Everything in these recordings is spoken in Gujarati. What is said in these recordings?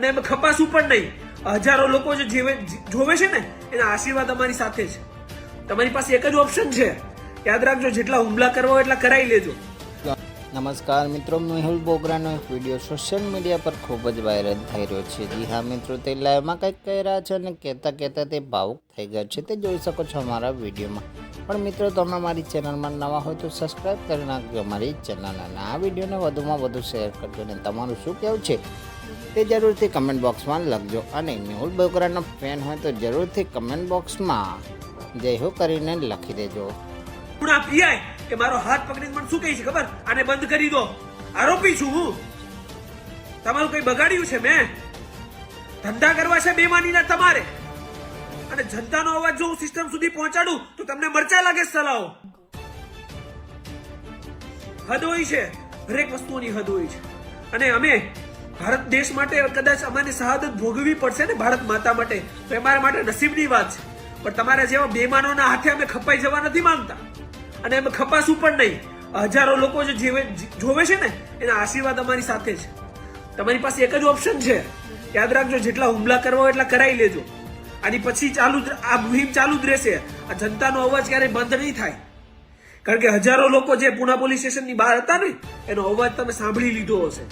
અને એમાં ખપાશું પણ નહીં. હજારો લોકો જે જોવે છે ને, એના આશીર્વાદ અમારી સાથે છે. તમારી પાસે એક જ ઓપ્શન છે. યાદ રાખજો, જેટલા હુમલા કરવા એટલા કરાવી લેજો. નમસ્કાર મિત્રો મેહુલ બોગરાનો એક વીડિયો સોશિયલ મીડિયા પર ખૂબ જ વાયરલ થઈ રહ્યો છે. જી હા મિત્રો, તે લાઈવમાં કંઈક કહી રહ્યા છે અને કહેતા કહેતા તે ભાવુક થઈ ગયા છે. તે જોઈ શકો છો અમારા વિડીયોમાં. પણ મિત્રો તમે મારી ચેનલમાં નવા હોય તો સબસ્ક્રાઈબ કરી નાખજો અમારી ચેનલ અને આ વિડીયોને વધુમાં વધુ શેર કરજો અને તમારું શું કહેવું છે તે જરૂરથી કમેન્ટ બોક્સમાં લખજો. અને મેહુલ બોકરાનો ફેન હોય તો જરૂરથી કમેન્ટ બોક્સમાં જય હો કરીને લખી દેજો. આ પીઆઈ કે મારો હાથ પકડીને મને શું કહે છે ખબર? આને બંધ કરી દો. આરોપી છું હું. તમારું કઈ બગાડ્યું છે મેં? ધંધા કરવા છે બેમાનીના તમારે. અને જનતાનો અવાજ જો હું સિસ્ટમ સુધી પહોંચાડું, તો તમને મરચા લાગે સલાહો. હદ હોય છે. દરેક વસ્તુઓની હદ હોય છે. અને અમે ભારત દેશ માટે કદાચ અમારી શહાદત ભોગવવી પડશે ને ભારત માતા માટે, તો એ મારા માટે નસીબની વાત છે. પણ તમારા જેવા બેમાનોના હાથે અમે ખપાઈ જવા નથી માંગતા. અને અમે ખપાશું પણ નહીં. હજારો લોકો જે જીવે છે ને, એના આશીર્વાદ અમારી સાથે છે. તમારી પાસે એક જ ઓપ્શન છે. યાદ રાખજો, જેટલા હુમલા કરવા હોય એટલા કરાવી લેજો. આની પછી ચાલુ આ મુહિમ ચાલુ જ રહેશે. આ જનતાનો અવાજ ક્યારેય બંધ નહીં થાય. કારણ કે હજારો લોકો જે પુના પોલીસ સ્ટેશનની બહાર હતા ને, એનો અવાજ તમે સાંભળી લીધો હશે.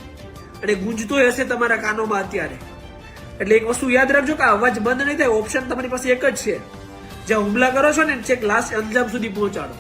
અને ગુંજતો હશે તમારા કાનોમાં અત્યારે. એટલે એક વસ્તુ યાદ રાખજો કે અવાજ બંધ નહીં થાય ઓપ્શન તમારી પાસે એક જ છે. જ્યાં હુમલા કરો છો ને છેક લાસ્ટ અંજામ સુધી પહોંચાડો.